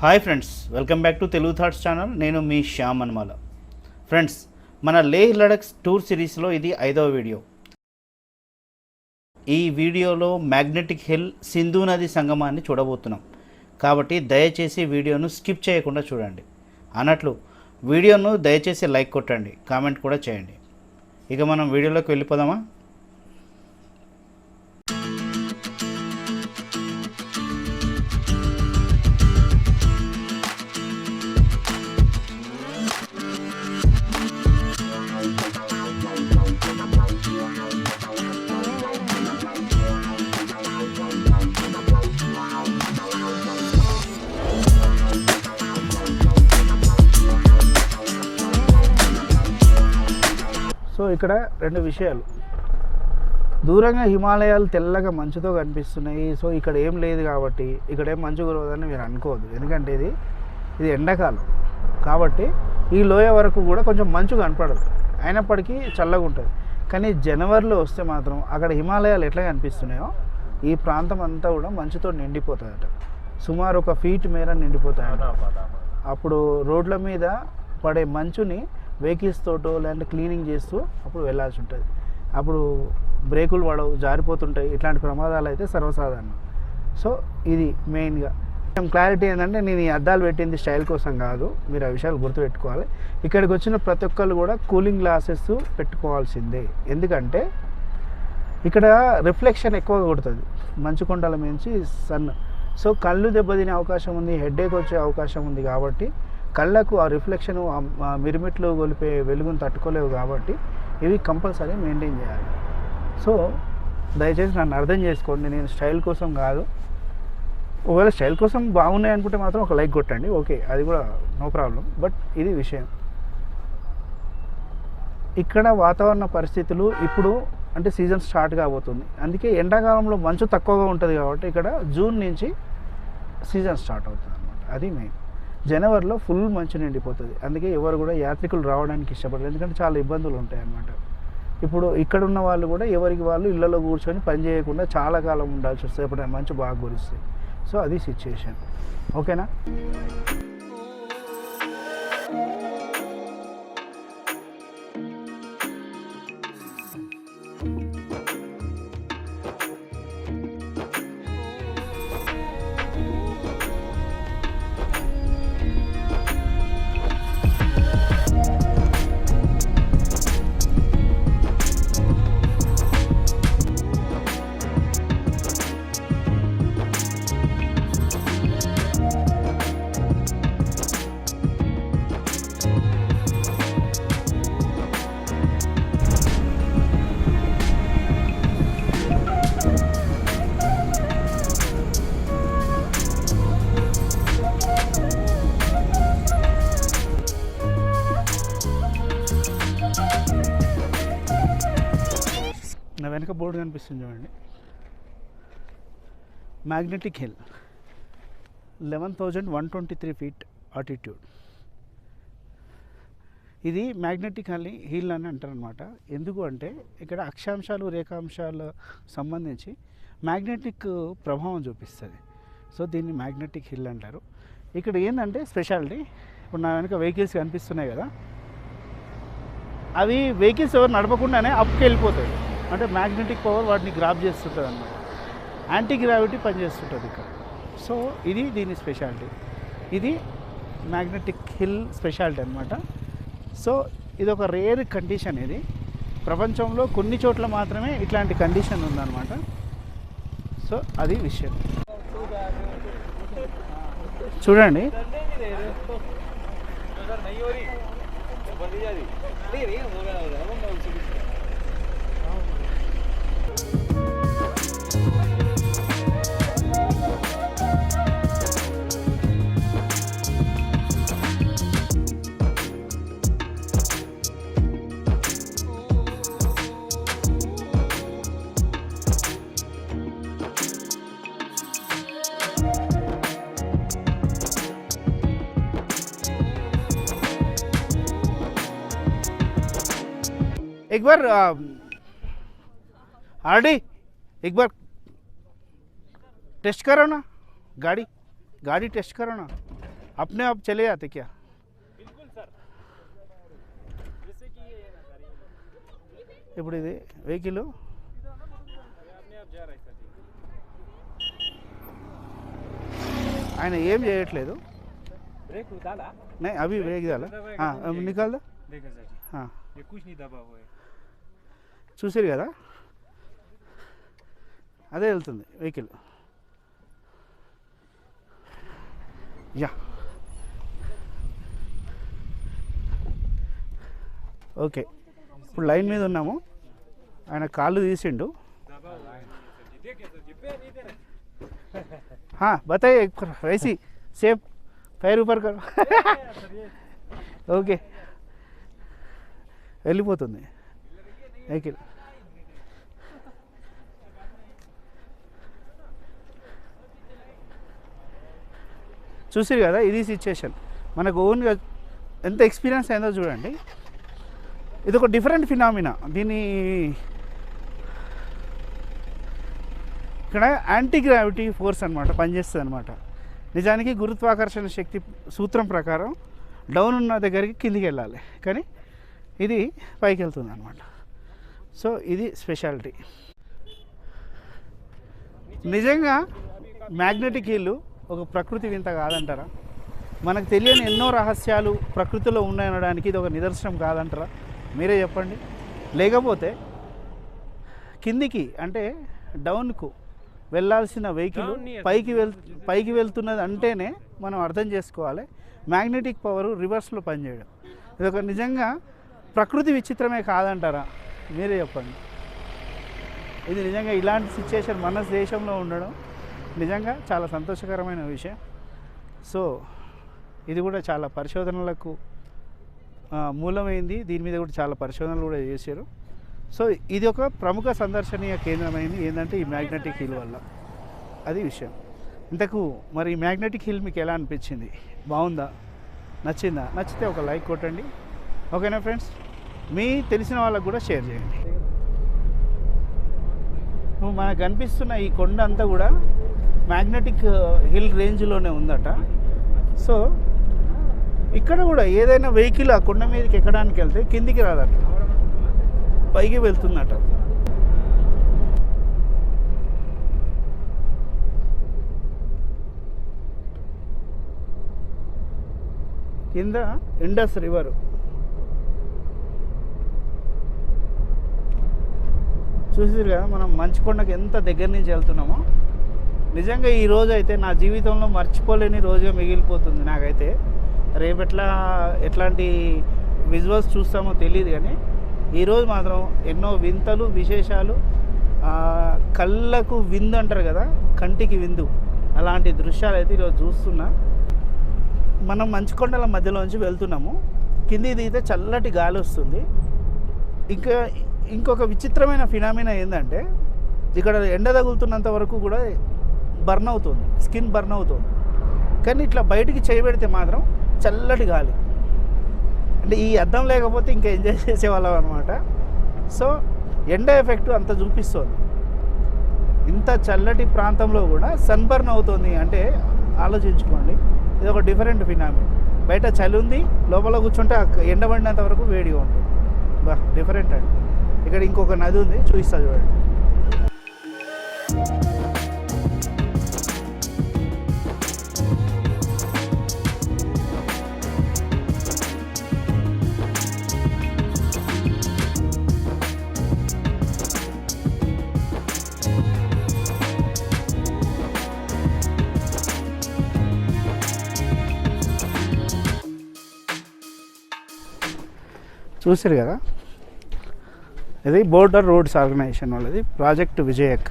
Hi friends welcome back to Telugu thoughts channel. నేను మీ Shyam అనమాల. Friends మన లేహ్ లడక్ టూర్ సిరీస్లో ఇది ఐదవ వీడియో. ఈ వీడియోలో మ్యాగ్నెటిక్ హిల్ సింధు నది సంగమాన్ని చూడబోతున్నాం. కాబట్టి దయచేసి వీడియోను స్కిప్ చేయకుండా చూడండి. అన్నట్లు వీడియోను దయచేసి లైక్ కొట్టండి కామెంట్ కూడా చేయండి. ఇక మనం వీడియోలోకి వెళ్ళిపోదామా? ఇక్కడ రెండు విషయాలు. దూరంగా హిమాలయాలు తెల్లగా మంచుతో కనిపిస్తున్నాయి. సో ఇక్కడ ఏం లేదు కాబట్టి ఇక్కడ ఏం మంచు కురవదని మీరు అనుకోవద్దు. ఎందుకంటే ఇది ఇది ఎండాకాలం. కాబట్టి ఈ లోయ వరకు కూడా కొంచెం మంచు కనపడదు. అయినప్పటికీ చల్లగా ఉంటుంది. కానీ జనవరిలో వస్తే మాత్రం అక్కడ హిమాలయాలు ఎట్లా కనిపిస్తున్నాయో ఈ ప్రాంతం అంతా కూడా మంచుతో నిండిపోతుందట. సుమారు ఒక ఫీట్ మేర నిండిపోతాయట. అప్పుడు రోడ్ల మీద పడే మంచుని వెహికల్స్ తోటో లేదంటే క్లీనింగ్ చేస్తూ అప్పుడు వెళ్ళాల్సి ఉంటుంది. అప్పుడు బ్రేకులు పడవు జారిపోతుంటాయి. ఇట్లాంటి ప్రమాదాలు అయితే సర్వసాధారణం. సో ఇది మెయిన్గా. క్లారిటీ ఏంటంటే నేను ఈ అద్దాలు పెట్టింది స్టైల్ కోసం కాదు. మీరు ఆ విషయాలు గుర్తుపెట్టుకోవాలి. ఇక్కడికి వచ్చిన ప్రతి ఒక్కళ్ళు కూడా కూలింగ్ గ్లాసెస్ పెట్టుకోవాల్సిందే. ఎందుకంటే ఇక్కడ రిఫ్లెక్షన్ ఎక్కువగా కొడుతుంది. మంచు కొండల మించి సన్. సో కళ్ళు దెబ్బతినే అవకాశం ఉంది హెడేక్ వచ్చే అవకాశం ఉంది కాబట్టి కళ్ళకు ఆ రిఫ్లెక్షన్ ఆ మిరుమిట్లు గొలిపే వెలుగును తట్టుకోలేవు కాబట్టి ఇవి కంపల్సరీ మెయింటైన్ చేయాలి. సో దయచేసి నన్ను అర్థం చేసుకోండి. నేను స్టైల్ కోసం కాదు. ఒకవేళ స్టైల్ కోసం బాగున్నాయి అనుకుంటే మాత్రం ఒక లైక్ కొట్టండి. ఓకే అది కూడా నో ప్రాబ్లం. బట్ ఇది విషయం. ఇక్కడ వాతావరణ పరిస్థితులు ఇప్పుడు అంటే సీజన్ స్టార్ట్ కాబోతుంది. అందుకే ఎండాకాలంలో మంచు తక్కువగా ఉంటుంది కాబట్టి ఇక్కడ జూన్ నుంచి సీజన్ స్టార్ట్ అవుతుంది అనమాట అది మెయిన్. జనవరిలో ఫుల్ మంచు నిండిపోతుంది. అందుకే ఎవరు కూడా యాత్రికులు రావడానికి ఇష్టపడరు. ఎందుకంటే చాలా ఇబ్బందులు ఉంటాయి అన్నమాట. ఇప్పుడు ఇక్కడ ఉన్న వాళ్ళు కూడా ఎవరికి వాళ్ళు ఇళ్ళలో కూర్చొని పని చేయకుండా చాలా కాలం ఉండాల్సి వస్తుంది. ఎప్పుడైనా మంచు బాగా కురిస్తే. సో అది సిచ్యుయేషన్ ఓకేనా? బోర్డు కనిపిస్తుంది చూడండి. Magnetic hill eleven thousand one twenty three feet attitude ఇది మ్యాగ్నెటిక్ హిల్ హిల్ అని అంటారనమాట ఎందుకు అంటే ఇక్కడ అక్షాంశాలు రేఖాంశాలు సంబంధించి మ్యాగ్నెటిక్ ప్రభావం చూపిస్తుంది. సో దీన్ని మ్యాగ్నెటిక్ హిల్ అంటారు. ఇక్కడ ఏంటంటే స్పెషాలిటీ ఇప్పుడు నా వెనుక వెహికల్స్ కనిపిస్తున్నాయి కదా. అవి వెహికల్స్ ఎవరు నడపకుండానే అప్కి వెళ్ళిపోతాయి అంటే మ్యాగ్నెటిక్ పవర్ వాటిని గ్రాప్ చేస్తుంటుంది అన్నమాట యాంటీ గ్రావిటీ పనిచేస్తుంటుంది ఇక్కడ. సో ఇది దీని స్పెషాలిటీ. ఇది మ్యాగ్నెటిక్ హిల్ స్పెషాలిటీ అనమాట సో ఇది ఒక రేర్ కండిషన్ ఇది. ప్రపంచంలో కొన్ని చోట్ల మాత్రమే ఇట్లాంటి కండిషన్ ఉందన్నమాట. సో అది విషయం. చూడండి. एक बार आर डी एक बार टेस्ट करो ना गाड़ी गाड़ी टेस्ट करो ना अपने आप चले जाते क्या बिल्कुल सर जैसे कि ये है ना सर ये ఇప్పుడు ఇది వెహికల్ ये अपने आप जा रहा है सर जी ఆయన ఏం చేయట్లేదు ब्रेक डाला नहीं अभी ब्रेक डाला हाँ अब निकाल दो देखा सर जी हाँ ये कुछ नहीं दबा हुआ है చూసారు కదా? అదే వెళ్తుంది వెహికల్. యా. ఓకే. ఇప్పుడు లైన్ మీద ఉన్నాము. ఆయన కాళ్ళు తీసిండు. బతాయి రైసి సేఫ్ ఫైర్ ఊపర్ కర్. ఓకే. వెళ్ళిపోతుంది. వెహికల్. చూసిరు కదా ఇది సిచ్యుయేషన్ మనకు ఓన్గా ఎంత ఎక్స్పీరియన్స్ అయిందో చూడండి. ఇది ఒక డిఫరెంట్ ఫినామినా దీని ఇక్కడ యాంటీ గ్రావిటీ ఫోర్స్ అనమాట పనిచేస్తుంది అనమాట నిజానికి గురుత్వాకర్షణ శక్తి సూత్రం ప్రకారం డౌన్ ఉన్న దగ్గరికి కిందికి వెళ్ళాలి కానీ ఇది పైకి వెళ్తుంది అనమాట సో ఇది స్పెషాలిటీ నిజంగా మ్యాగ్నెటిక్ హీళ్ళు ఒక ప్రకృతి వింత కాదంటారా? మనకు తెలియని ఎన్నో రహస్యాలు ప్రకృతిలో ఉన్నాయనడానికి ఇది ఒక నిదర్శనం కాదంటారా? మీరే చెప్పండి. లేకపోతే కిందికి అంటే డౌన్కు వెళ్ళాల్సిన వెహికల్ పైకి వెళ్ పైకి వెళ్తున్నది అంటేనే మనం అర్థం చేసుకోవాలి. మ్యాగ్నెటిక్ పవర్ రివర్స్లో పనిచేయడం. ఇది ఒక నిజంగా ప్రకృతి విచిత్రమే కాదంటారా? మీరే చెప్పండి. ఇది నిజంగా ఇలాంటి సిచ్యుయేషన్ మన దేశంలో ఉండడం నిజంగా చాలా సంతోషకరమైన విషయం. సో ఇది కూడా చాలా పరిశోధనలకు మూలమైంది. దీని మీద కూడా చాలా పరిశోధనలు కూడా చేశారు. సో ఇది ఒక ప్రముఖ సందర్శనీయ కేంద్రమైంది. ఏంటంటే ఈ మ్యాగ్నెటిక్ హిల్ వల్ల. అది విషయం. ఇంతకు మరి ఈ మ్యాగ్నెటిక్ హిల్ మీకు ఎలా అనిపించింది? బాగుందా? నచ్చిందా? నచ్చితే ఒక లైక్ కొట్టండి. ఓకేనా ఫ్రెండ్స్? మీ తెలిసిన వాళ్ళకు కూడా షేర్ చేయండి. మనకు కనిపిస్తున్న ఈ కొండ అంతా కూడా మ్యాగ్నెటిక్ హిల్ రేంజ్లోనే ఉందట. సో ఇక్కడ కూడా ఏదైనా వెహికల్ ఆ కొండ మీదకి ఎక్కడానికి వెళ్తే కిందికి రాదట. పైకి వెళ్తుందట. కింద ఇండస్ రివర్. చూసారు కదా మనం మంచుకొండకి ఎంత దగ్గర నుంచి వెళ్తున్నామో? నిజంగా ఈ రోజు అయితే నా జీవితంలో మర్చిపోలేని రోజుగా మిగిలిపోతుంది నాకైతే. రేపు ఎట్లా ఎట్లాంటి విజువల్స్ చూస్తామో తెలియదు కానీ ఈరోజు మాత్రం ఎన్నో వింతలు విశేషాలు కళ్ళకు విందు అంటారు కదా కంటికి విందు అలాంటి దృశ్యాలు అయితే ఈరోజు చూస్తున్నా. మనం మంచుకొండల మధ్యలోంచి వెళ్తున్నాము. కింది దిగితే చల్లటి గాలి వస్తుంది. ఇంకా ఇంకొక విచిత్రమైన ఫినామినా ఏంటంటే ఇక్కడ ఎండ తగులుతున్నంత వరకు కూడా బర్న్ అవుతుంది స్కిన్ బర్న్ అవుతుంది. కానీ ఇట్లా బయటికి చేయబెడితే మాత్రం చల్లటి గాలి. అంటే ఈ అద్దం లేకపోతే ఇంకా ఎంజాయ్ చేసేవాళ్ళం అనమాట సో ఎండ ఎఫెక్ట్ అంత చూపిస్తుంది. ఇంత చల్లటి ప్రాంతంలో కూడా సన్బర్న్ అవుతుంది అంటే ఆలోచించుకోండి. ఇది ఒక డిఫరెంట్ ఫినామిన్ బయట చలి ఉంది లోపల కూర్చుంటే ఆ ఎండ పడినంత వరకు వేడిగా ఉంటుంది. బా డిఫరెంట్ అండి. ఇక్కడ ఇంకొక నది ఉంది చూపిస్తా చూడండి. చూసారు కదా? ఇది బోర్డర్ రోడ్స్ ఆర్గనైజేషన్ వాళ్ళది ప్రాజెక్ట్ విజయక్